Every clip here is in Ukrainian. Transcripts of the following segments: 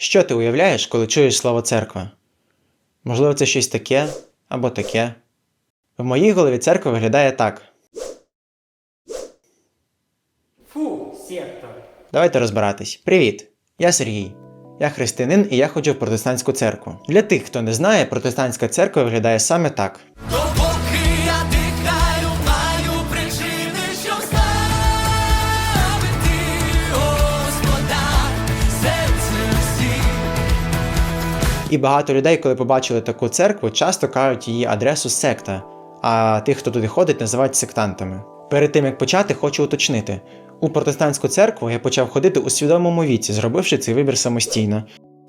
Що ти уявляєш, коли чуєш слово церква? Можливо, це щось таке або таке. В моїй голові церква виглядає так. Фу, сектор. Давайте розбиратись. Привіт! Я Сергій. Я християнин і я ходжу в протестантську церкву. Для тих, хто не знає, протестантська церква виглядає саме так. І багато людей, коли побачили таку церкву, часто кажуть її адресу секта, а тих, хто туди ходить, називають сектантами. Перед тим як почати, хочу уточнити: у протестантську церкву я почав ходити у свідомому віці, зробивши цей вибір самостійно.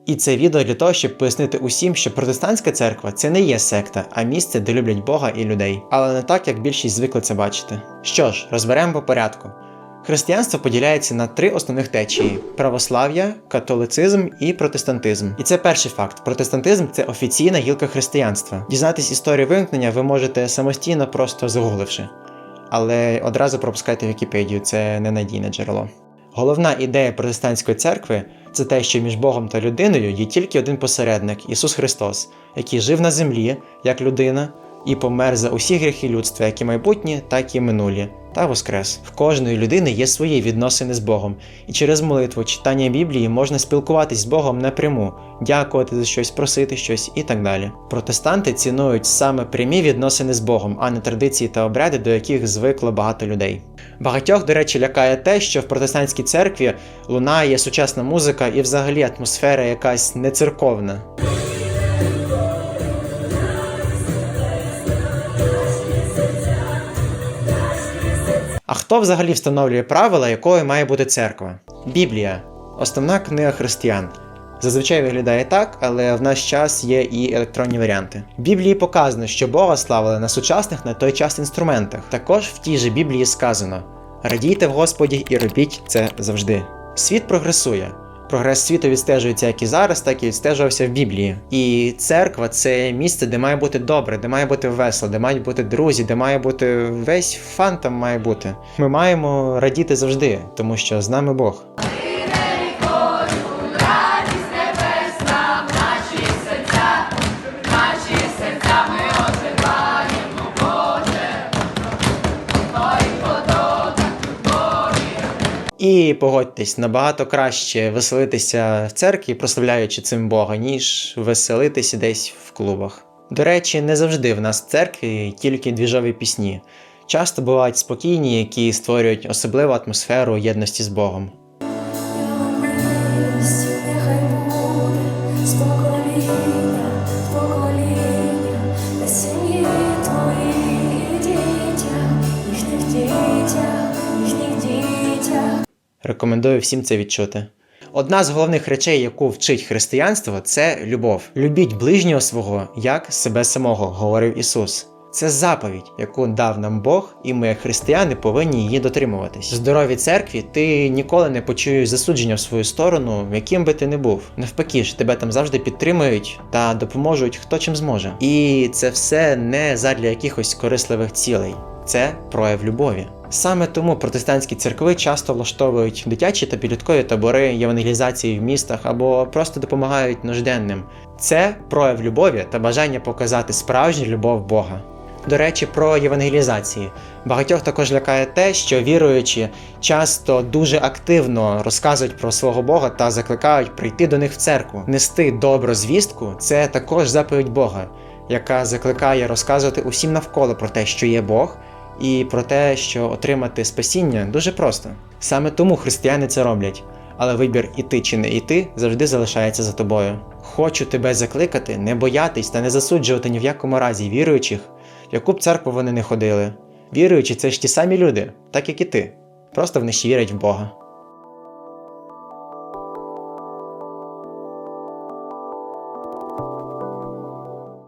І це відео для того, щоб пояснити усім, що протестантська церква це не є секта, а місце, де люблять Бога і людей, але не так, як більшість звикли це бачити. Що ж, розберемо по порядку. Християнство поділяється на три основних течії: православ'я, католицизм і протестантизм. І це перший факт. Протестантизм це офіційна гілка християнства. Дізнатись історію виникнення ви можете самостійно, просто загугливши. Але одразу пропускайте Вікіпедію, це ненадійне джерело. Головна ідея протестантської церкви це те, що між Богом та людиною є тільки один посередник Ісус Христос, який жив на землі як людина і помер за усі гріхи людства, як і майбутні, так і минулі, та воскрес. В кожної людини є свої відносини з Богом, і через молитву, читання Біблії можна спілкуватись з Богом напряму, дякувати за щось, просити щось і так далі. Протестанти цінують саме прямі відносини з Богом, а не традиції та обряди, до яких звикло багато людей. Багатьох, до речі, лякає те, що в протестантській церкві лунає сучасна музика і взагалі атмосфера якась нецерковна. А хто взагалі встановлює правила, якою має бути церква? Біблія основна книга християн. Зазвичай виглядає так, але в наш час є і електронні варіанти. В Біблії показано, що Бога славили на сучасних на той час інструментах. Також в тій же Біблії сказано: радійте в Господі і робіть це завжди. Світ прогресує. Прогрес світу відстежується як і зараз, так і відстежувався в Біблії. І церква це місце, де має бути добре, де має бути весело, де мають бути друзі, де має бути весь фан там має бути. Ми маємо радіти завжди, тому що з нами Бог. Радість небесна наші серця, наші серця ми І погодьтесь, набагато краще веселитися в церкві, прославляючи цим Бога, ніж веселитися десь в клубах. До речі, не завжди в нас в церкві тільки двіжові пісні. Часто бувають спокійні, які створюють особливу атмосферу єдності з Богом. Рекомендую всім це відчути. Одна з головних речей, яку вчить християнство, це любов. Любіть ближнього свого як себе самого, говорив Ісус. Це заповідь, яку дав нам Бог, і ми, як християни, повинні її дотримуватись. В здоровій церкві ти ніколи не почуєш засудження в свою сторону, яким би ти не був. Навпаки ж, тебе там завжди підтримують та допоможуть хто чим зможе. І це все не задля якихось корисливих цілей. Це прояв любові. Саме тому протестантські церкви часто влаштовують дитячі та підліткові табори євангелізації в містах або просто допомагають нужденним. Це прояв любові та бажання показати справжню любов Бога. До речі, про євангелізації. Багатьох також лякає те, що віруючі часто дуже активно розказують про свого Бога та закликають прийти до них в церкву. Нести добру звістку це також заповідь Бога, яка закликає розказувати усім навколо про те, що є Бог, і про те, що отримати спасіння дуже просто. Саме тому християни це роблять. Але вибір іти чи не іти завжди залишається за тобою. Хочу тебе закликати, не боятись та не засуджувати ні в якому разі віруючих, в яку б церкву вони не ходили. Віруючі це ж ті самі люди, так як і ти. Просто вони ще вірять в Бога.